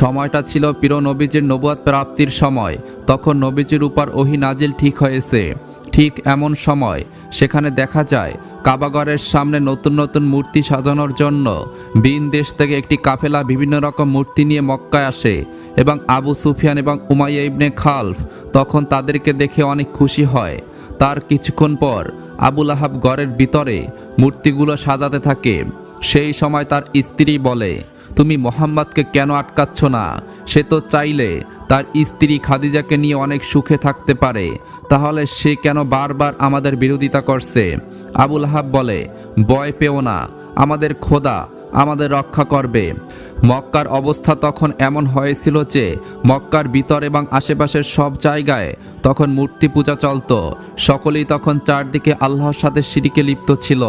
সময়টা ছিল প্রিয় নবীজির নবুয়াত প্রাপ্তির সময়। তখন নবীজির উপর ওহি নাজিল ঠিক হয়েছে। ঠিক এমন সময় সেখানে দেখা যায়, কাবাগরের সামনে নতুন নতুন মূর্তি সাজানোর জন্য বিন দেশ থেকে একটি কাফেলা বিভিন্ন রকম মূর্তি নিয়ে মক্কায় আসে এবং আবু সুফিয়ান এবং উমাইয়া ইবনে খালফ তখন তাদেরকে দেখে অনেক খুশি হয়। তার কিছুক্ষণ পর আবুল আহাব গড়ের ভিতরে মূর্তিগুলো সাজাতে থাকে। সেই সময় তার স্ত্রী বলে তুমি মোহাম্মদকে কেন আটকাচ্ছ না? সে তো চাইলে তার স্ত্রী খাদিজাকে নিয়ে অনেক সুখে থাকতে পারে। তাহলে সে কেন বারবার আমাদের বিরোধিতা করছে? আবুল হাব বলে বয় পেও না, আমাদের খোদা আমাদের রক্ষা করবে। মক্কার অবস্থা তখন এমন হয়েছিল যে, মক্কার ভিতর এবং আশেপাশের সব জায়গায় তখন মূর্তি পূজা চলত। সকলেই তখন চারদিকে আল্লাহর সাথে সিঁড়িকে লিপ্ত ছিল।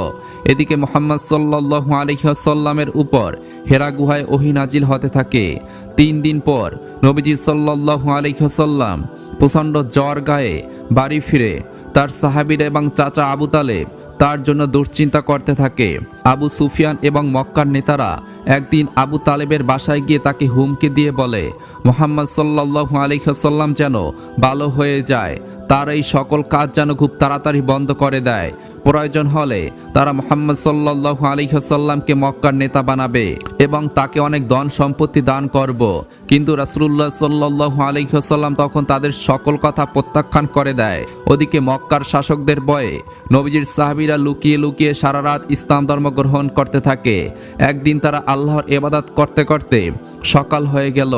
এদিকে মোহাম্মদ সাল্লাহ আলহিহাসাল্লামের উপর হেরা গুহায় ওহি নাজিল হতে থাকে। তিন দিন পর নবীজি সাল্লাহ আলহিহাসাল্লাম প্রচণ্ড জ্বর গায়ে বাড়ি ফিরে তার সাহাবির এবং চাচা আবু তালেব তার জন্য দুশ্চিন্তা করতে থাকে। আবু সুফিয়ান এবং মক্কার নেতারা একদিন আবু তালেবের বাসায় গিয়ে তাকে হুমকি দিয়ে বলে, মোহাম্মদ সাল্লাহ আলিহাসাল্লাম যেন ভালো হয়ে যায়, তার এই সকল কাজ যেন খুব তাড়াতাড়ি বন্ধ করে দেয়। প্রয়োজন হলে তারা মোহাম্মদ সাল্লাহ আলিহাসাল্লামকে মক্কার নেতা বানাবে এবং তাকে অনেক ধন সম্পত্তি দান করব। কিন্তু রাসুল্লাহ সাল্লাহ আলিহাসাল্লাম তখন তাদের সকল কথা প্রত্যাখ্যান করে দেয়। ওদিকে মক্কার শাসকদের বয়ে নবীজির সাহাবিরা লুকিয়ে লুকিয়ে সারা রাত ইসলাম ধর্ম গ্রহণ করতে থাকে। একদিন তারা আল্লাহর এবাদাত করতে করতে সকাল হয়ে গেল।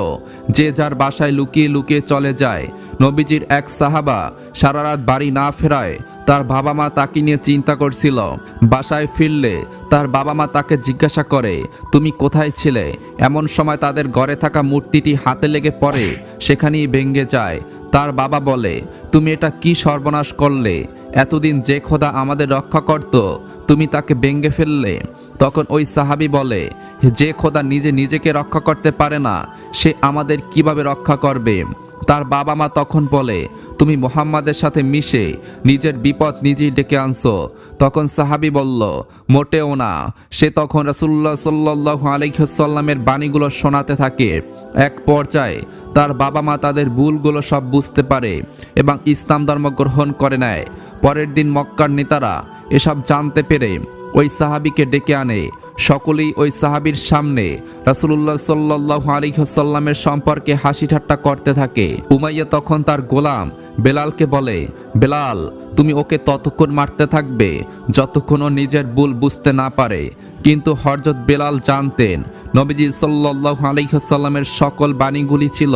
যে যার বাসায় লুকিয়ে লুকিয়ে চলে যায়, নবীজির এক সাহাবা সারা রাত বাড়ি না ফেরায় তার বাবা মা তাকে নিয়ে চিন্তা করছিল। বাসায় ফিরলে তার বাবা মা তাকে জিজ্ঞাসা করে, তুমি কোথায় ছিলে? এমন সময় তাদের ঘরে থাকা মূর্তিটি হাতে লেগে পড়ে, সেখানেই ভেঙ্গে যায়। তার বাবা বলে, তুমি এটা কি সর্বনাশ করলে? এতদিন যে খোদা আমাদের রক্ষা করত, তুমি তাকে ভেঙ্গে ফেললে। তখন ওই সাহাবি বলে, যে খোদা নিজে নিজেকে রক্ষা করতে পারে না, সে আমাদের কীভাবে রক্ষা করবে? তার বাবা মা তখন বলে, তুমি মোহাম্মদের সাথে মিশে নিজের বিপদ নিজেই ডেকে আনছো। তখন সাহাবি বলল, মোটেও না। সে তখন রাসুল্লাহ সাল্লাহ আলহ্লামের বাণীগুলো শোনাতে থাকে। এক পর্যায়ে তার বাবা মা তাদের ভুলগুলো সব বুঝতে পারে এবং ইসলাম ধর্ম গ্রহণ করে নেয়। পরের দিন মক্কার নেতারা এসব জানতে পেরে ওই সাহাবিকে ডেকে আনে। সকলেই ওই সাহাবির সামনে রাসুল্লাহ সাল্লাহ আলিহাসাল্লামের সম্পর্কে হাসি ঠাট্টা করতে থাকে। উমাইয়া তখন তার গোলাম বেলালকে বলে, বেলাল, তুমি ওকে ততক্ষণ মারতে থাকবে যতক্ষণ ও নিজের ভুল বুঝতে না পারে। কিন্তু হরজত বেলাল জানতেন, নবীজি সাল্লাহ আলিহাসাল্লামের সকল বাণীগুলি ছিল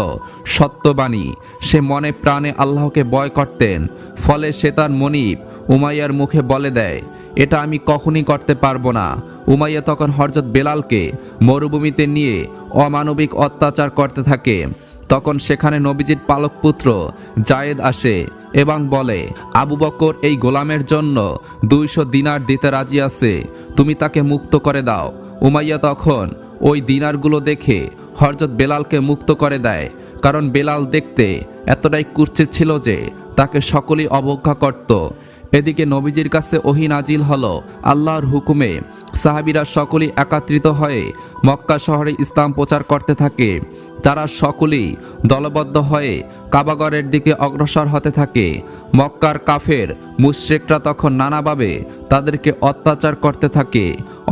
সত্যবাণী সে মনে প্রাণে আল্লাহকে ভয় করতেন, ফলে সে তার মনিব উমাইয়ার মুখে বলে দেয়, এটা আমি কখনই করতে পারব না। উমাইয়া তখন হরজত বেলালকে মরুভূমিতে নিয়ে অমানবিক অত্যাচার করতে থাকে। তখন সেখানে নবীজির পালক পুত্র জায়েদ আসে এবং বলে, আবু বকর এই গোলামের জন্য দুইশো দিনার দিতে রাজি আছে, তুমি তাকে মুক্ত করে দাও। উমাইয়া তখন ওই দিনারগুলো দেখে হরজত বেলালকে মুক্ত করে দেয়, কারণ বেলাল দেখতে এতটাই কুর্চে ছিল যে তাকে সকলেই অবজ্ঞা করত। এদিকে নবীজির কাছে ওহি নাজিল হলো আল্লাহর হুকুমে। সাহাবিরা সকলেই একত্রিত হয়ে মক্কা শহরে ইসলাম প্রচার করতে থাকে। তারা সকলেই দলবদ্ধ হয়ে কাবাগরের দিকে অগ্রসর হতে থাকে। মক্কার কাফের, মুশ্রেকরা তখন নানাভাবে তাদেরকে অত্যাচার করতে থাকে।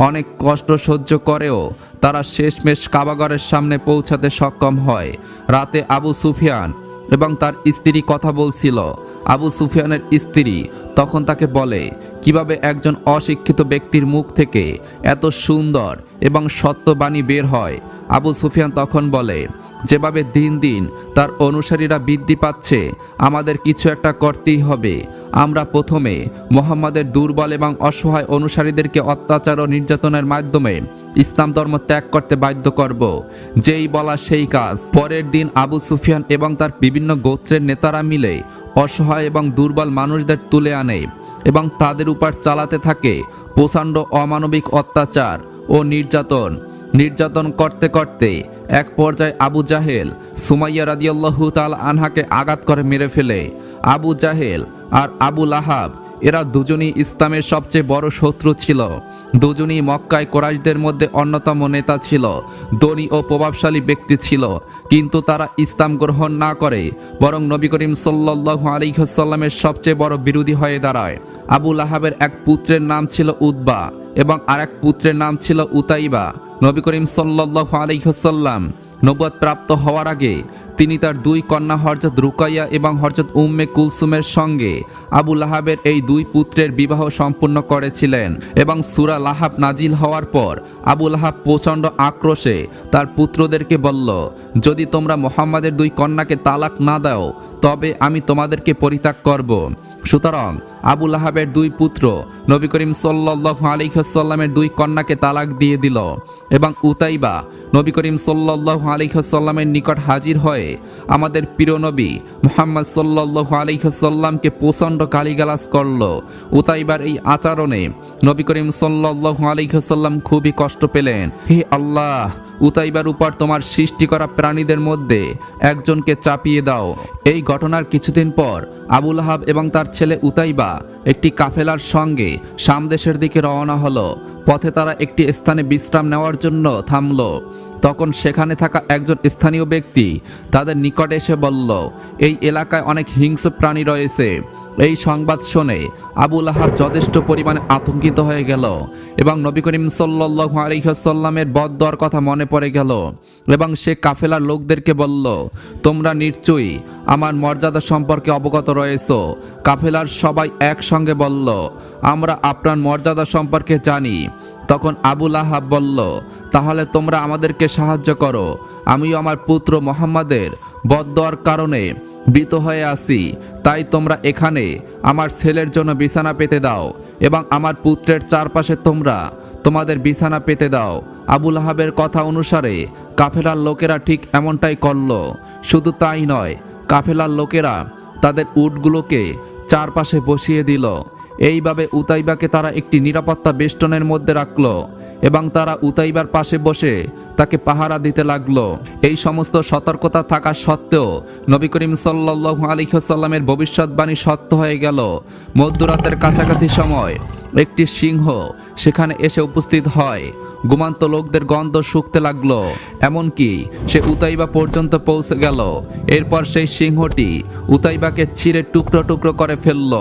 অনেক কষ্ট সহ্য করেও তারা শেষমেশ কাবাগরের সামনে পৌঁছাতে সক্ষম হয়। রাতে আবু সুফিয়ান এবং তার স্ত্রী কথা বলছিল। আবু সুফিয়ানের স্ত্রী তখন তাকে বলে, কীভাবে একজন অশিক্ষিত ব্যক্তির মুখ থেকে এত সুন্দর এবং সত্যবাণী বের হয়? আবু সুফিয়ান তখন বলে, যেভাবে দিন দিন তার অনুসারীরা বৃদ্ধি পাচ্ছে, আমাদের কিছু একটা করতেই হবে। আমরা প্রথমে মোহাম্মদের দুর্বল এবং অসহায় অনুসারীদেরকে অত্যাচার ও নির্যাতনের মাধ্যমে ইসলাম ধর্ম ত্যাগ করতে বাধ্য করব। যেই বলা সেই কাজ। পরের দিন আবু সুফিয়ান এবং তার বিভিন্ন গোত্রের নেতারা মিলে অসহায় এবং দুর্বল মানুষদের তুলে আনে এবং তাদের উপর চালাতে থাকে প্রচণ্ড অমানবিক অত্যাচার ও নির্যাতন। নির্যাতন করতে করতে এক পর্যায়ে আবু জাহেল সুমাইয়া রাদিয়াল্লাহু তাল আনহাকে আঘাত করে মেরে ফেলে। আবু জাহেল আর আবু লাহাব এরা দুজনই ইসলামের সবচেয়ে বড় শত্রু ছিল। দুজনই মক্কায় কোরাইশদের মধ্যে অন্যতম নেতা ছিল। ধনী ও প্রভাবশালী ব্যক্তি ছিল। কিন্তু তারা ইসলাম গ্রহণ না করে, বরং নবী করিম সাল্লাল্লাহু আলাইহি সাল্লামের সবচেয়ে বড় বিরোধী হয়ে দাঁড়ায়। আবুল আহাবের এক পুত্রের নাম ছিল উদ্বা এবং আরেক পুত্রের নাম ছিল উতাইবা। নবী করিম সাল্লাল্লাহু আলাইহি নবুয়ত প্রাপ্ত হওয়ার আগে তিনি তার দুই কন্যা হরজত রুকাইয়া এবং হরজত উম্মে কুলসুমের সঙ্গে আবু লাহাবের এই দুই পুত্রের বিবাহ সম্পূর্ণ করেছিলেন এবং সুরা লাহাব নাজিল হওয়ার পর আবু লাহাব প্রচণ্ড আক্রোশে তার পুত্রদেরকে বলল, যদি তোমরা মোহাম্মদের দুই কন্যাকে তালাক না দাও, তবে আমি তোমাদেরকে পরিত্যাগ করব। সুতরাং আবু লাহাবের দুই পুত্র নবী করিম সাল্লাল্লাহু আলাইহি সাল্লামের দুই কন্যাকে তালাক দিয়ে দিল এবং উতাইবা নবী করিম সাল্লাল্লাহু আলাইহি সাল্লামের নিকট হাজির হয়ে আমাদের প্রিয় নবী মুহাম্মদ সাল্লাল্লাহু আলাইহি সাল্লামকে প্রচণ্ড গালিগালাজ করল। উতাইবার এই আচরণে নবী করিম সাল্লাল্লাহু আলাইহি সাল্লাম খুবই কষ্ট পেলেন। হে আল্লাহ, উতাইবার উপর তোমার সৃষ্টি করা প্রাণীদের মধ্যে একজনকে চাপিয়ে দাও। এই ঘটনার কিছুদিন পর আবুল আহাব এবং তার ছেলে উতাইবা একটি কাফেলার সঙ্গে সামদেশের দিকে রওনা হলো। পথে তারা একটি স্থানে বিশ্রাম নেওয়ার জন্য থামলো। তখন সেখানে থাকা একজন স্থানীয় ব্যক্তি তাদের নিকটে এসে বলল, এই এলাকায় অনেক হিংস্র প্রাণী রয়েছে। এই সংবাদ শুনে আবুল আহাব যথেষ্ট পরিমাণে আতঙ্কিত হয়ে গেল এবং নবী করিম সাল্লাল্লাহু আলাইহি সাল্লামের বদদর কথা মনে পড়ে গেল এবং সে কাফেলার লোকদেরকে বলল, তোমরা নিশ্চয়ই আমার মর্যাদা সম্পর্কে অবগত রয়েছো। কাফেলার সবাই একসঙ্গে বলল, আমরা আপনার মর্যাদা সম্পর্কে জানি। তখন আবুল আহাব বলল তাহলে তোমরা আমাদেরকে সাহায্য করো। আমিও আমার পুত্র মোহাম্মদের বদদর কারণে বিত হয়ে আছি। তাই তোমরা এখানে আমার ছেলের জন্য বিছানা পেতে দাও এবং আমার পুত্রের চারপাশে তোমরা তোমাদের বিছানা পেতে দাও। আবুল আহাবের কথা অনুসারে কাফেলার লোকেরা ঠিক এমনটাই করল। শুধু তাই নয়, কাফেলার লোকেরা তাদের উটগুলোকে চারপাশে বসিয়ে দিল। এইভাবে উতাইবাকে তারা একটি নিরাপত্তা বেষ্টনের মধ্যে রাখল। এবং তারা উতাইবার পাশে বসে তাকে পাহারা দিতে লাগল। এই সমস্ত সতর্কতা থাকা সত্ত্বেও নবী করিম সাল্লাল্লাহু আলাইহি সাল্লামের ভবিষ্যৎবাণী সত্য হয়ে গেল। মধ্যরাতের কাছাকাছি সময় একটি সিংহ সেখানে এসে উপস্থিত হয়। গুমান্ত লোকদের গন্ধ শুকতে লাগল, এমনকি সে উতাইবা পর্যন্ত পৌঁছে গেল। এরপর সেই সিংহটি উতাইবাকে ছিঁড়ে টুকরো টুকরো করে ফেলল।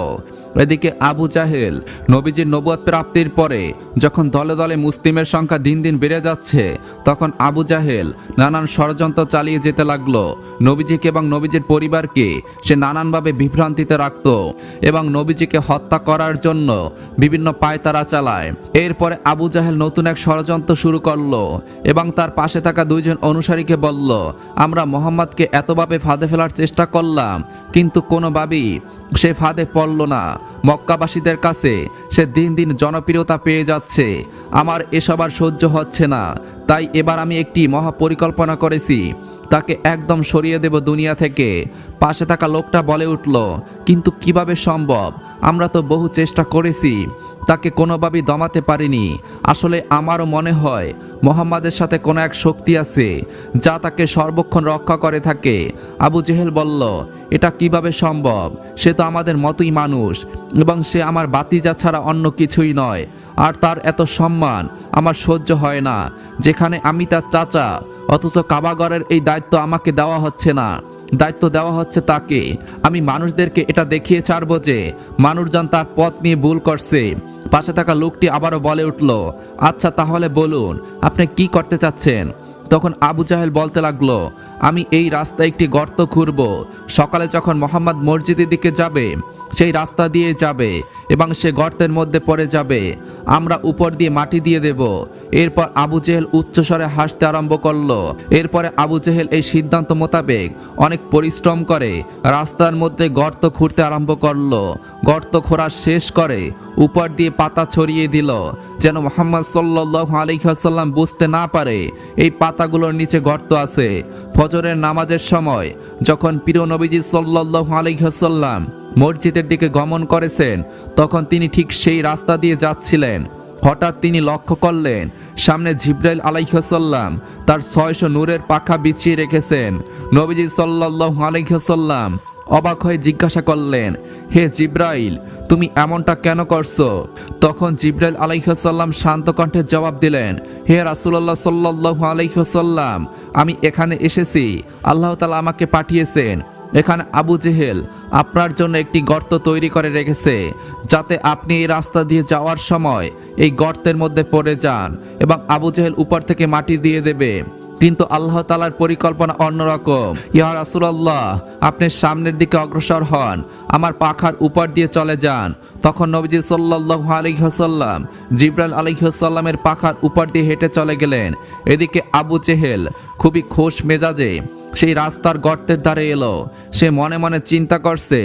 এদিকে আবু জাহেল নবীজির নবুয়াত প্রাপ্তির পরে যখন দলে দলে মুসলিমের সংখ্যা দিন দিন বেড়ে যাচ্ছে, তখন আবু জাহেল নানান ষড়যন্ত্র চালিয়ে যেতে লাগল। নবীজিকে এবং নবীজির পরিবারকে সে নানানভাবে বিভ্রান্তিতে রাখত এবং নবীজিকে হত্যা করার জন্য বিভিন্ন পায়তারা চালায়। এরপরে আবু জাহেল নতুন এক ষড়যন্ত্র শুরু করল এবং তার পাশে থাকা দুইজন অনুসারীকে বলল, আমরা মোহাম্মদকে এতভাবে ফাঁদে ফেলার চেষ্টা করলাম কিন্তু কোনোভাবেই সে ফাঁদে পড়ল না। মক্কাবাসীদের কাছে সে দিন দিন জনপ্রিয়তা পেয়ে যাচ্ছে। আমার এসব আর সহ্য হচ্ছে না। তাই এবার আমি একটি মহাপরিকল্পনা করেছি। তাকে একদম সরিয়ে দেব দুনিয়া থেকে। পাশে থাকা লোকটা বলে উঠল, কিন্তু কীভাবে সম্ভব? আমরা তো বহু চেষ্টা করেছি। তাকে কোনোভাবেই দমাতে পারিনি। আসলে আমারও মনে হয়, মোহাম্মদের সাথে কোনো এক শক্তি আছে, যা তাকে সর্বক্ষণ রক্ষা করে থাকে। আবু জেহেল বলল, এটা কীভাবে সম্ভব? সে তো আমাদের মতোই মানুষ, এবং সে আমার বাতিজা ছাড়া অন্য কিছুই নয়। আর তার এত সম্মান, আমার সহ্য হয় না, যেখানে আমি তার চাচা, অথচ কাবাগরের এই দায়িত্ব আমাকে দেওয়া হচ্ছে না। দায়িত্ব দেওয়া হচ্ছে তাকে। আমি মানুষদেরকে এটা দেখিয়ে ছাড়বো যে, মানুষজন তার পথ নিয়ে ভুল করছে। পাশে থাকা লোকটি আবারও বলে উঠল আচ্ছা তাহলে বলুন, আপনি কি করতে চাচ্ছেন? তখন আবু জাহেল বলতে লাগল, আমি এই রাস্তায় একটি গর্ত খুঁড়ব। সকালে যখন মোহাম্মদ মসজিদের দিকে যাবে, সেই রাস্তা দিয়ে যাবে এবং সে গর্তের মধ্যে পড়ে যাবে। আমরা উপর দিয়ে মাটি দিয়ে দেব। এরপর আবু জেহেল উচ্চস্বরে হাসতে আরম্ভ করল। এরপরে আবু জেহেল এই সিদ্ধান্ত মোতাবেক অনেক পরিশ্রম করে রাস্তার মধ্যে গর্ত খুঁড়তে আরম্ভ করল। গর্ত খোঁড়া শেষ করে উপর দিয়ে পাতা ছড়িয়ে দিল। যেন মোহাম্মদ সাল্লাল্লাহু আলাইহি ওয়াসাল্লাম বুঝতে না পারে এই পাতাগুলোর নিচে গর্ত আছে। ফজরের নামাজের সময় যখন প্রিয় নবীজি সাল্লাল্লাহু আলাইহি ওয়াসাল্লাম মসজিদের দিকে গমন করেছেন, তখন তিনি ঠিক সেই রাস্তা দিয়ে যাচ্ছিলেন। হঠাৎ তিনি লক্ষ্য করলেন, সামনে জিব্রাইল আলাইহাসাল্লাম তার ছয়শো নূরের পাখা বিছিয়ে রেখেছেন। নবীজি সাল্লাল্লাহু আলাইহাসাল্লাম অবাক হয়ে জিজ্ঞাসা করলেন, হে জিব্রাইল, তুমি এমনটা কেন করছ? তখন জিব্রাইল আলাইসাল্লাম শান্ত কণ্ঠে জবাব দিলেন, হে রাসুল্লাহ সাল্লাহ আলাইসাল্লাম আমি এখানে এসেছি। আল্লাহ তালা আমাকে পাঠিয়েছেন। এখানে আবু জেহেল আপনার জন্য একটি গর্ত তৈরি করে রেখেছে, যাতে আপনি এই রাস্তা দিয়ে যাওয়ার সময় এই গর্তের মধ্যে পড়ে যান এবং আবু জেহেল উপর থেকে মাটি দিয়ে দেবে। কিন্তু আল্লাহ তালার পরিকল্পনা অন্যরকম। ইয়া রাসুলাল্লাহ, আপনি সামনের দিকে অগ্রসর হন, আমার পাখার উপর দিয়ে চলে যান। তখন নবীজি সাল্লাহ আলিহাসাল্লাম জিব্রাইল আলিহাসাল্লামের পাখার উপর দিয়ে হেঁটে চলে গেলেন। এদিকে আবু চেহেল খুবই খোশ মেজাজে সেই রাস্তার গর্তের ধারে এলো। সে মনে মনে চিন্তা করছে,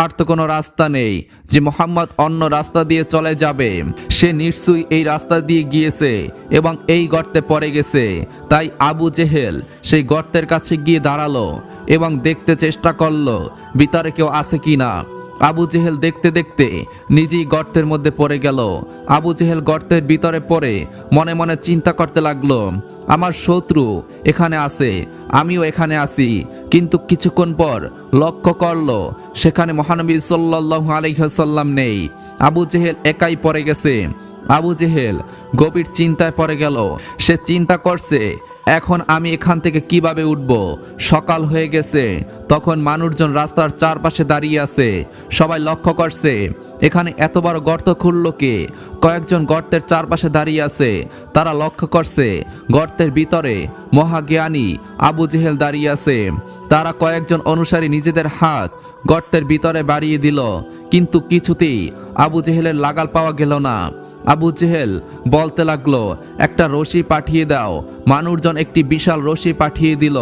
আর তো কোনো রাস্তা নেই যে মোহাম্মদ অন্য রাস্তা দিয়ে চলে যাবে। সে নিশ্চয়ই এই রাস্তা দিয়ে গিয়েছে এবং এই গর্তে পড়ে গেছে। তাই আবু জেহেল সেই গর্তের কাছে গিয়ে দাঁড়াল এবং দেখতে চেষ্টা করল, ভিতরে কেউ আছে কি না আবু জেহেল দেখতে দেখতে নিজেই গর্তের মধ্যে পড়ে গেল। আবু জেহেল গর্তের ভিতরে পড়ে মনে মনে চিন্তা করতে লাগল, আমার শত্রু এখানে আছে, আমিও এখানে আছি। কিন্তু কিছুক্ষণ পর লক্ষ্য করল, সেখানে মহানবী সাল্লাহ আলহাসাল্লাম নেই। আবু জেহেল একাই পড়ে গেছে। আবু জেহেল গভীর চিন্তায় পড়ে গেল। সে চিন্তা করছে এখন আমি এখান থেকে কীভাবে উঠব? সকাল হয়ে গেছে। তখন মানুষজন রাস্তার চারপাশে দাঁড়িয়ে আছে। সবাই লক্ষ্য করছে, এখানে এত বড় গর্ত খুলল কে? কয়েকজন গর্তের চারপাশে দাঁড়িয়ে আছে। তারা লক্ষ্য করছে, গর্তের ভিতরে মহাজ্ঞানী আবু জেহেল দাঁড়িয়ে আছে। তারা কয়েকজন অনুসারী নিজেদের হাত গর্তের ভিতরে বাড়িয়ে দিল, কিন্তু কিছুতেই আবু জেহেলের লাগাল পাওয়া গেল না। আবু জেহেল বলতে লাগল, একটা রশি পাঠিয়ে দাও। মানুষজন একটি বিশাল রশি পাঠিয়ে দিল।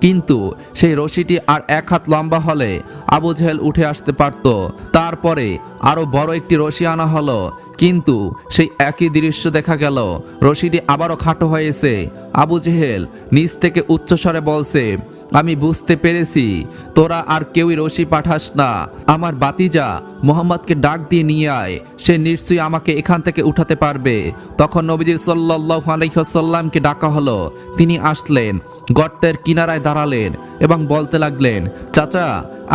কিন্তু সেই রশিটি আর এক হাত লম্বা হলে আবু জেহেল উঠে আসতে পারত। তারপরে আরও বড় একটি রশি আনা হলো। কিন্তু সেই একই দৃশ্য দেখা গেল। রশিটি আবারও খাটো হয়েছে। আবু জেহেল নিচ থেকে উচ্চস্বরে বলছে আমি বুঝতে পেরেছি, তোরা আর কেউই রশি পাঠাস না। আমার বাতিজা মোহাম্মদকে ডাক দিয়ে নিয়ে আয়, সে নিশ্চয়ই আমাকে এখান থেকে উঠাতে পারবে। তখন নবীজি সাল্লাহ আলহ্লামকে ডাকা হলো। তিনি আসলেন, গর্তের কিনারায় দাঁড়ালেন এবং বলতে লাগলেন, চাচা,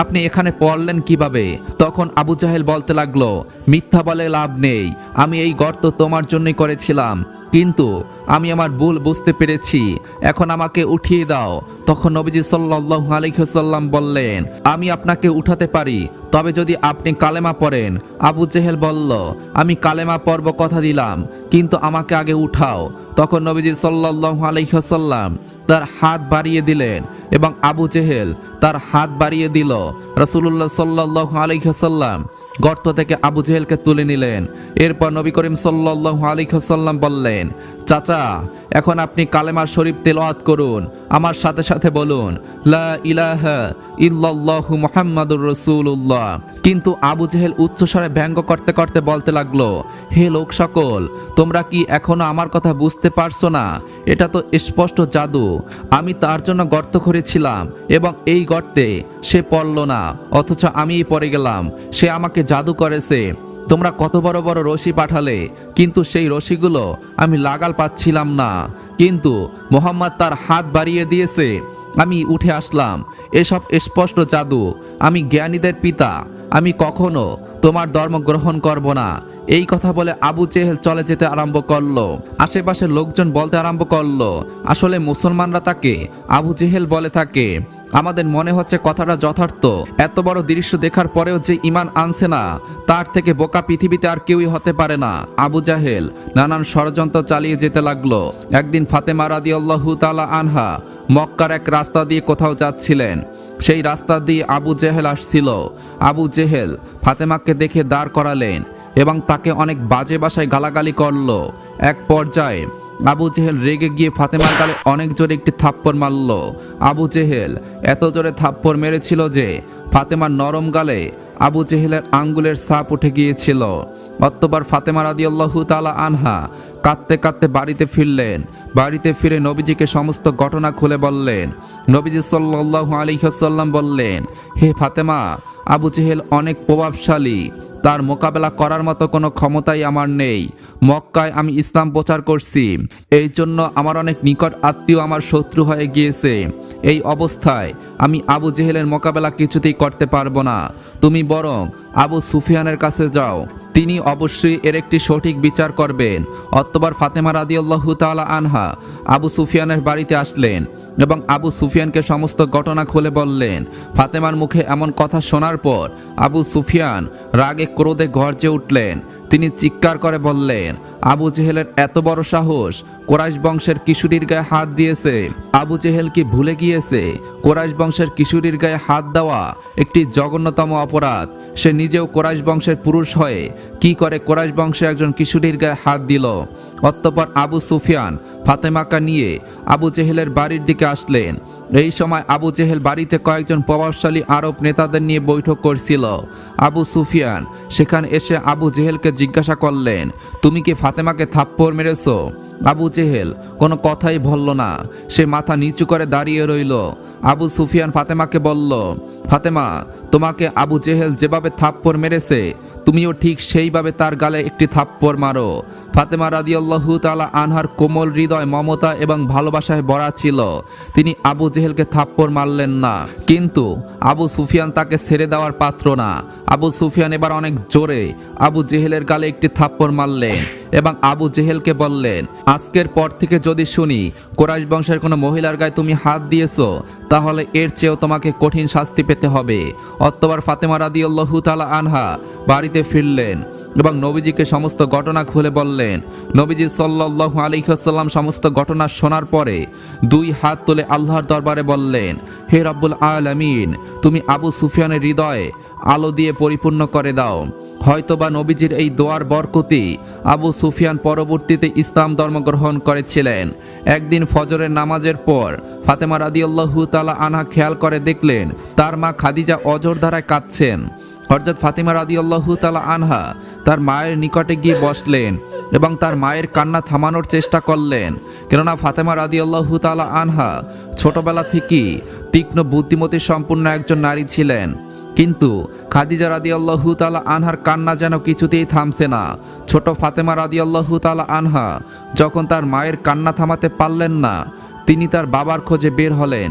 আপনি এখানে পড়লেন কীভাবে? তখন আবু জাহেল বলতে লাগল, মিথ্যা বলে লাভ নেই, আমি এই গর্ত তোমার জন্যই করেছিলাম। কিন্তু আমি আমার ভুল বুঝতে পেরেছি। এখন আমাকে উঠিয়ে দাও। তখন নবীজি সাল্লাহ আলহিহাল্লাম বললেন, আমি আপনাকে উঠাতে পারি, তবে যদি আপনি কালেমা পড়েন। আবু জেহেল বলল, আমি কালেমা পর্ব কথা দিলাম, কিন্তু আমাকে আগে উঠাও। তখন নবীজি সাল্লাহ আলহিহাল্লাম তার হাত বাড়িয়ে দিলেন এবং আবু জেহেল তার হাত বাড়িয়ে দিল। রসুল্লাহ সাল্লাহ আলহিহাল্লাম গর্ত থেকে আবু জেহেলকে তুলে নিলেন। এরপর নবী করিম সাল্লাহ আলী সাল্লাম বললেন চাচা, এখন আপনি কালেমার শরীফ তেলাওয়াত করুন। আমার সাথে সাথে বলুন, লা কিন্তু আবু জেহেল উচ্চস্বরে ব্যঙ্গ করতে করতে বলতে লাগল, হে লোক সকল, তোমরা কি এখনও আমার কথা বুঝতে পারছ না? এটা তো স্পষ্ট জাদু। আমি তার জন্য গর্ত করেছিলাম এবং এই গর্তে সে পড়ল না, অথচ আমিই পড়ে গেলাম। সে আমাকে জাদু করেছে। তোমরা কত বড় বড় রশি পাঠালে, কিন্তু সেই রশিগুলো আমি লাগাল পাচ্ছিলাম না। কিন্তু মোহাম্মদ তার হাত বাড়িয়ে দিয়েছে, আমি উঠে আসলাম। এসব স্পষ্ট জাদু। আমি জ্ঞানীদের পিতা। আমি কখনো তোমার ধর্ম গ্রহণ করব না। এই কথা বলে আবু চেহেল চলে যেতে আরম্ভ করল। আশেপাশের লোকজন বলতে আরম্ভ করল। আসলে মুসলমানরা তাকে আবু চেহেল বলে থাকে। আমাদের মনে হচ্ছে কথাটা যথার্থ। এত বড় দৃশ্য দেখার পরেও যে ইমান আনছে না, তার থেকে বোকা পৃথিবীতে আর কেউই হতে পারে না। আবু জাহেল নানান ষড়যন্ত্র চালিয়ে যেতে লাগল। একদিন ফাতেমা রাদি তালা আনহা মক্কার এক রাস্তা দিয়ে কোথাও যাচ্ছিলেন। সেই রাস্তা দিয়ে আবু জেহেল আসছিল। আবু জেহেল ফাতেমাকে দেখে দাঁড় করালেন এবং তাকে অনেক বাজে বাসায় গালাগালি করল। এক পর্যায়ে আবু জেহেল রেগে গিয়ে ফাতেমার গালে অনেক জোরে একটি থাপ্পড় মারল। আবু জেহেল এত জোরে থাপ্পড় মেরেছিল যে ফাতেমার নরম গালে আবু জেহেলের আঙ্গুলের সাপ উঠে গিয়েছিল। অতবার ফাতেমা রাদিয়াল্লাহু তালা আনহা কাঁদতে কাঁদতে বাড়িতে ফিরলেন। বাড়িতে ফিরে নবীজিকে সমস্ত ঘটনা খুলে বললেন। নবীজি সাল্লাল্লাহু আলাইহি ওয়াসাল্লাম বললেন, হে ফাতেমা, আবু জেহেল অনেক প্রভাবশালী। তার মোকাবেলা করার মতো কোনো ক্ষমতাই আমার নেই। মক্কায় আমি ইসলাম প্রচার করছি। এই জন্য আমার অনেক নিকট আত্মীয় আমার শত্রু হয়ে গিয়েছে। এই অবস্থায় আমি আবু জেহেলের মোকাবেলা কিছুতেই করতে পারব না। তুমি বরং আবু সুফিয়ানের কাছে যাও। তিনি অবশ্যই এর একটি সঠিক বিচার করবেন। অত্তবার ফাতেমা রাদিয়াল্লাহু তাআলা আনহা আবু সুফিয়ানের বাড়িতে আসলেন এবং আবু সুফিয়ানকে সমস্ত ঘটনা খুলে বললেন। ফাতেমার মুখে এমন কথা শোনার পর আবু সুফিয়ান রাগে ক্রোধে গর্জে উঠলেন। তিনি চিৎকার করে বললেন, আবু জেহেলের এত বড় সাহস, কোরাইশ বংশের কিশোরীর গায়ে হাত দিয়েছে। আবু জেহেল কি ভুলে গিয়েছে? কোরাইশ বংশের কিশোরীর গায়ে হাত দেওয়া একটি জঘন্যতম অপরাধ। সে নিজেও কোরাইশ বংশের পুরুষ হয়ে কি করে কোরাইশ বংশে একজন কিশোরীর গায়ে হাত দিল? অতঃপর আবু সুফিয়ান ফাতেমাকা নিয়ে আবু জেহেলের বাড়ির দিকে আসলেন। এই সময় আবু জেহেল বাড়িতে কয়েকজন প্রভাবশালী আরব নেতাদের নিয়ে বৈঠক করছিল। আবু সুফিয়ান সেখানে এসে আবু জেহেলকে জিজ্ঞাসা করলেন, তুমি কি ফাতেমাকে থাপ্পড় মেরেছো? আবু জেহেল কোনো কথাই বলল না। সে মাথা নিচু করে দাঁড়িয়ে রইল। আবু সুফিয়ান ফাতেমাকে বলল, ফাতেমা তোমাকে আবু জেহেল যেভাবে থাপ্পড় মেরেছে, তুমিও ঠিক সেইভাবে তার গালে একটি থাপ্পড় মারো। ফাতেমা রাদিয়াল্লাহু তাআলা আনহার কোমল হৃদয়, মমতা এবং ভালোবাসায় ভরা ছিল। তিনি আবু জেহেলকে থাপ্পড় মারলেন না। কিন্তু আবু সুফিয়ান তাকে ছেড়ে দেওয়ার পাত্র না। আবু সুফিয়ান এবার অনেক জোরে আবু জেহেলের গালে একটি থাপ্পড় মারলেন। এবং আবু জেহেলকে বললেন, আজকের পর থেকে যদি শুনি, কোরাইশ বংশের কোনো মহিলার গায়ে তুমি হাত দিয়েছ, তাহলে এর চেয়েও তোমাকে কঠিন শাস্তি পেতে হবে। অত্তবার ফাতেমা রাদিয়াল্লাহু তাআলা আনহা বাড়িতে ফিরলেন এবং নবীজিকে সমস্ত ঘটনা খুলে বললেন, নবীজি সাল্লাল্লাহু আলাইহি ওয়াসাল্লাম সমস্ত ঘটনা শোনার পরে দুই হাত তুলে আল্লাহর দরবারে বললেন, হে রব্বুল আলামিন, তুমি আবু সুফিয়ানের হৃদয়ে আলো দিয়ে পরিপূর্ণ করে দাও। হয়তোবা নবীজির এই দোয়ার বরকতি আবু সুফিয়ান পরবর্তীতে ইসলাম ধর্ম গ্রহণ করেছিলেন। একদিন ফজরের নামাজের পর ফাতেমা রাদিয়াল্লাহু তাআলা আনহা খেয়াল করে দেখলেন, তার মা খাদিজা অজর ধারায় কাঁদছেন। হরজত ফাতিমা রাদিয়াল্লাহু তাআলা আনহা তার মায়ের নিকটে গিয়ে বসলেন এবং তার মায়ের কান্না থামানোর চেষ্টা করলেন। কেননা ফাতেমা রাদিয়াল্লাহু তাআলা আনহা ছোটবেলা থেকেই তীক্ষ্ণ বুদ্ধিমতী সম্পূর্ণ একজন নারী ছিলেন। কিন্তু খাদিজা রাদিয়াল্লাহু তাআলা আনহার কান্না যেন কিছুতেই থামছে না। ছোট ফাতেমা রাদিয়াল্লাহু তাআলা আনহা যখন তার মায়ের কান্না থামাতে পারলেন না, তিনি তার বাবার খোঁজে বের হলেন।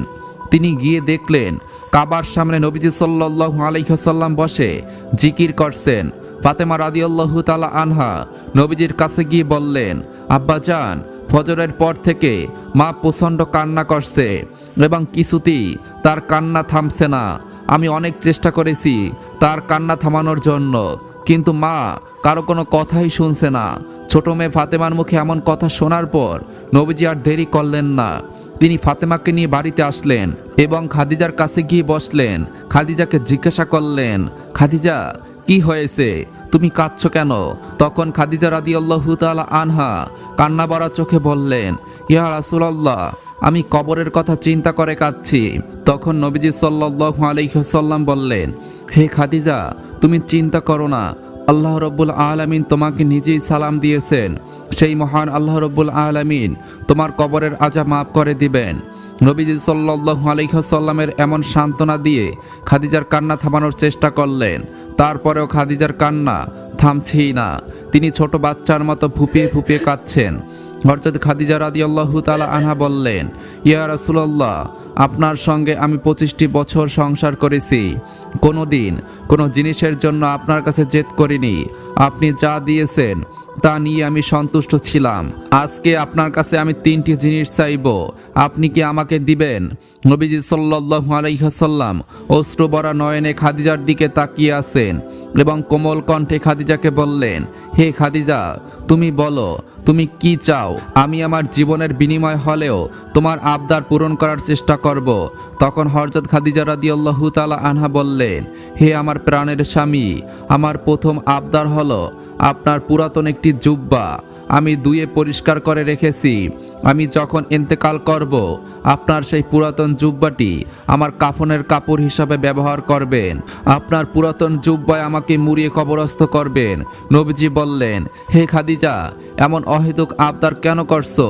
তিনি গিয়ে দেখলেন, কাবার সামনে নবীজি সাল্লাল্লাহু আলাইহি সাল্লাম বসে জিকির করছেন। ফাতেমা রাদি আল্লাহু তালা আনহা নবীজির কাছে গিয়ে বললেন, আব্বা যান ফজরের পর থেকে মা প্রচণ্ড কান্না করছে এবং কিছুতেই তার কান্না থামছে না। আমি অনেক চেষ্টা করেছি তার কান্না থামানোর জন্য। কিন্তু মা, কারও কোনো কথাই শুনছে না। ছোট মেয়ে ফাতেমার মুখে এমন কথা শোনার পর নবীজি আর দেরি করলেন না। তিনি ফাতেমাকে নিয়ে বাড়িতে আসলেন এবং খাদিজার কাছে গিয়ে বসলেন। খাদিজাকে জিজ্ঞাসা করলেন, খাদিজা, কি হয়েছে? তুমি কাঁদছো কেন? তখন খাদিজা রাদিয়াল্লাহু তাআলা আনহা কান্না ভরা চোখে বললেন, ইয়া রাসূলুল্লাহ আমি কবরের কথা চিন্তা করে কাঁদছি। তখন নবীজি সাল্লাল্লাহু আলাইহি সাল্লাম বললেন, হে খাদিজা, তুমি চিন্তা করো না। আল্লাহ রব্বুল আলামিন তোমাকে নিজেই সালাম দিয়েছেন। সেই মহান আল্লাহ রব্বুল আলামিন তোমার কবরের আজা মাফ করে দিবেন। নবীজি সাল্লাল্লাহু আলাইহি সাল্লামের এমন সান্ত্বনা দিয়ে খাদিজার কান্না থামানোর চেষ্টা করলেন। তারপরেও খাদিজার কান্না থামছেই না। তিনি ছোট বাচ্চার মতো ফুপিয়ে ফুপিয়ে কাঁদছেন। হরজত খাদিজা রাদিয়াল্লাহু তাআলা আনহা বললেন, ইয়া রাসূলুল্লাহ, আপনার সঙ্গে আমি পঁচিশটি বছর সংসার করেছি। কোনো দিন কোনো জিনিসের জন্য আপনার কাছে জেদ করিনি। আপনি যা দিয়েছেন, তা নিয়ে আমি সন্তুষ্ট ছিলাম। আজকে আপনার কাছে আমি তিনটি জিনিস চাইব। আপনি কি আমাকে দিবেন? নবীজি সাল্লাল্লাহু আলাইহি সাল্লাম অশ্রু ভরা নয়নে খাদিজার দিকে তাকিয়ে আছেন এবং কোমল কণ্ঠে খাদিজাকে বললেন, হে খাদিজা, তুমি বলো তুমি কি চাও? আমি আমার জীবনের বিনিময় হলেও তোমার আবদার পূরণ করার চেষ্টা করব। তখন হরজত খাদিজা রাদিয়াল্লাহু তালা আনহা বললেন, হে আমার প্রাণের স্বামী, আমার প্রথম আবদার হলো আপনার পুরাতন একটি জুব্বা। আমি দুয়ে পরিষ্কার করে রেখেছি। আমি যখন ইন্তেকাল করব, আপনার সেই পুরাতন জুব্বাটি আমার কাফনের কাপড় হিসাবে ব্যবহার করবেন। আপনার পুরাতন জুব্বায় আমাকে মুড়িয়ে কবরস্থ করবেন। নবীজি বললেন, হে খাদিজা, এমন অহেতুক আবদার কেন করছ?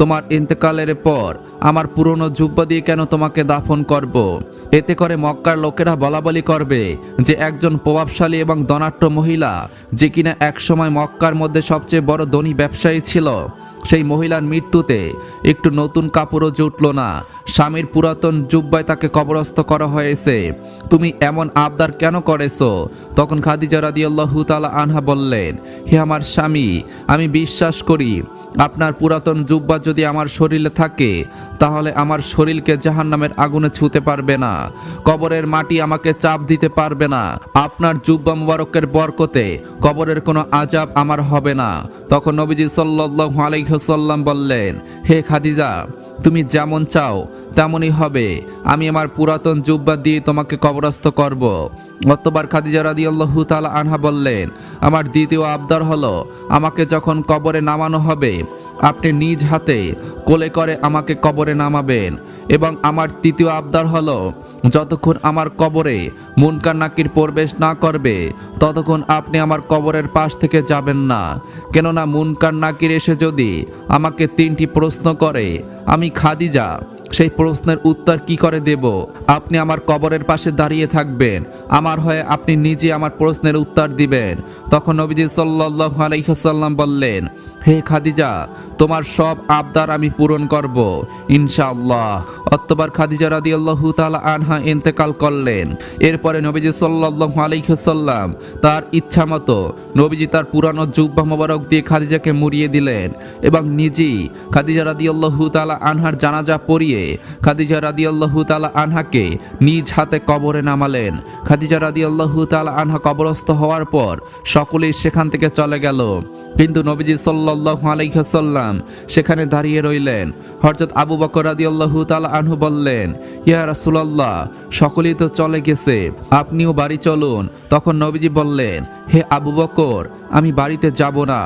তোমার ইন্তেকালের পর আমার পুরনো জুব্বা দিয়ে কেন তোমাকে দাফন করব। এতে করে মক্কার লোকেরা বলাবলি করবে যে একজন প্রভাবশালী এবং ধনাট্য মহিলা, যে কিনা একসময় মক্কার মধ্যে সবচেয়ে বড় ধনী ব্যবসায়ী ছিল সেই মহিলার মৃত্যুতে একটু নতুন কাপড়ও জুটল না, স্বামীর পুরাতন জুব্বায় তাকে কবরস্থ করা হয়েছে। তুমি এমন আবদার কেন করেছ? তখন খাদিজা রাদিয়াল্লাহু তালা আনহা বললেন, হে আমার স্বামী, আমি বিশ্বাস করি, আপনার পুরাতন জুব্বা যদি আমার শরীরে থাকে তাহলে আমার শরীরকে জাহান্নামের আগুনে ছুঁতে পারবে না। কবরের মাটি আমাকে চাপ দিতে পারবে না। আপনার জুব্বা মুবারকের বরকতে কবরের কোনো আজাব আমার হবে না। তখন নবীজি সাল্লাল্লাহু আলাইহি ওয়াসাল্লাম বললেন, হে খাদিজা, তুমি যেমন চাও তেমনই হবে। আমি আমার পুরাতন জুব্বা দিয়ে তোমাকে কবরস্থ করব। অতবার খাদিজা রাদিয়াল্লাহু তাআলা আনহা বললেন, আমার দ্বিতীয় আবদার হলো, আমাকে যখন কবরে নামানো হবে আপনি নিজ হাতে কোলে করে আমাকে কবরে নামাবেন এবং আমার তৃতীয় আবদার হলো, যতক্ষণ আমার কবরে মুনকার নাকির প্রবেশ না করবে, ততক্ষণ আপনি আমার কবরের পাশ থেকে যাবেন না। কেননা মুনকার নাকির এসে যদি আমাকে তিনটি প্রশ্ন করে, আমি খাদিজা, সেই প্রশ্নের উত্তর কি করে দেব? আপনি আমার কবরের পাশে দাঁড়িয়ে থাকবেন, আমার হয়ে আপনি নিজে আমার প্রশ্নের উত্তর দিবেন। তখন নবীজি সাল্লাল্লাহু আলাইহি ওয়াসাল্লাম বললেন, হে খাদিজা তোমার সব আবদার আমি পূরণ করব। ইনশাআল্লাহ। অতবার খাদিজা রাদিয়াল্লাহু তাআলা আনহা ইন্তেকাল করলেন। এরপরে নবীজি সাল্লাল্লাহু আলাইহি ওয়াসাল্লাম তার ইচ্ছা মতো নবীজি তার পুরানো জুব্বা মোবারক দিয়ে খাদিজাকে মুড়িয়ে দিলেন এবং নিজেই খাদিজা রাদিয়াল্লাহু তাআলা আনহার জানাজা পড়িয়ে খাদিজা রাদিয়াল্লাহু তাআলা আনহাকে নিজ হাতে কবরে নামালেন। খাদিজা রাদিয়াল্লাহু তাআলা আনহা কবরস্থ হওয়ার পর সকলেই সেখান থেকে চলে গেল। কিন্তু নবীজি সাল্লাল্লাহু আলাইহি ওয়াসাল্লাম সেখানে দাঁড়িয়ে রইলেন। হযরত আবু বকর রাদিয়াল্লাহু তাআলা আনহু বললেন, ইয়া রাসূলুল্লাহ, সকলেই তো চলে গেছে, আপনিও বাড়ি চলুন। তখন নবীজি বললেন, হে আবু বকর, আমি বাড়িতে যাব না।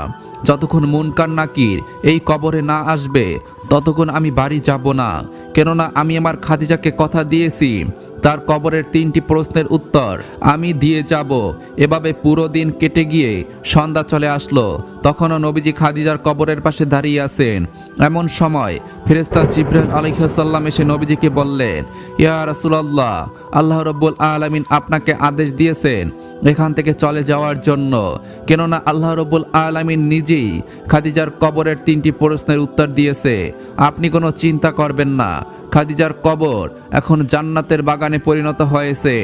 যতক্ষণ মুনকার নাকির এই কবরে না আসবে, ততক্ষণ আমি বাড়ি যাব না। কেননা আমি আমার খাদিজাকে কথা দিয়েছি তার কবরের তিনটি প্রশ্নের উত্তর, আমি দিয়ে যাব। এভাবে পুরো দিন কেটে গিয়ে সন্ধ্যা চলে আসলো। তখনও নবীজি খাদিজার কবরের পাশে দাঁড়িয়ে আছেন। এমন সময় ফেরেস্তা জিব্রাইল আলাইসাল্লাম এসে নবীজিকে বললেন, ইয়া রাসূলুল্লাহ, আল্লাহ রব্বুল আলামিন আপনাকে আদেশ দিয়েছেন এখান থেকে চলে যাওয়ার জন্য। কেননা আল্লাহ রব্বুল আলামিন নিজেই খাদিজার কবরের তিনটি প্রশ্নের উত্তর দিয়েছে। আপনি কোনো চিন্তা করবেন না। খাদিজার কবর এখন জান্নাতের বাগানে পরিণত হয়েছে।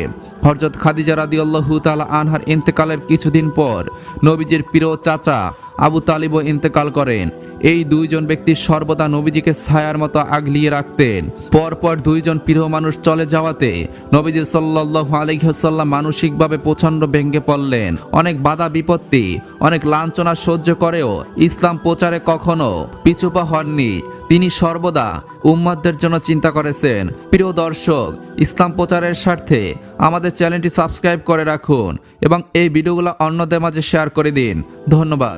হরজত খাদিজা রাদিয়াল্লাহু তালা আনহার ইন্তেকালের কিছুদিন পর নবীজির প্রিয় চাচা আবু তালিবও ইন্তেকাল করেন। এই দুইজন ব্যক্তি সর্বদা নবীজিকে ছায়ার মতো আগলিয়ে রাখতেন। পরপর দুইজন প্রিয় মানুষ চলে যাওয়াতে নবীজি সাল্লাল্লাহু আলাইহি ওয়াসাল্লাম মানসিকভাবে প্রচণ্ড ভেঙে পড়লেন। অনেক বাধা বিপত্তি, অনেক লাঞ্ছনা সহ্য করেও ইসলাম প্রচারে কখনো পিছুপা হননি। তিনি সর্বদা উম্মাদদের জন্য চিন্তা করেছেন, প্রিয় দর্শক, ইসলাম প্রচারের স্বার্থে আমাদের চ্যানেলটি সাবস্ক্রাইব করে রাখুন এবং এই ভিডিওগুলো অন্যদের মাঝে শেয়ার করে দিন। ধন্যবাদ।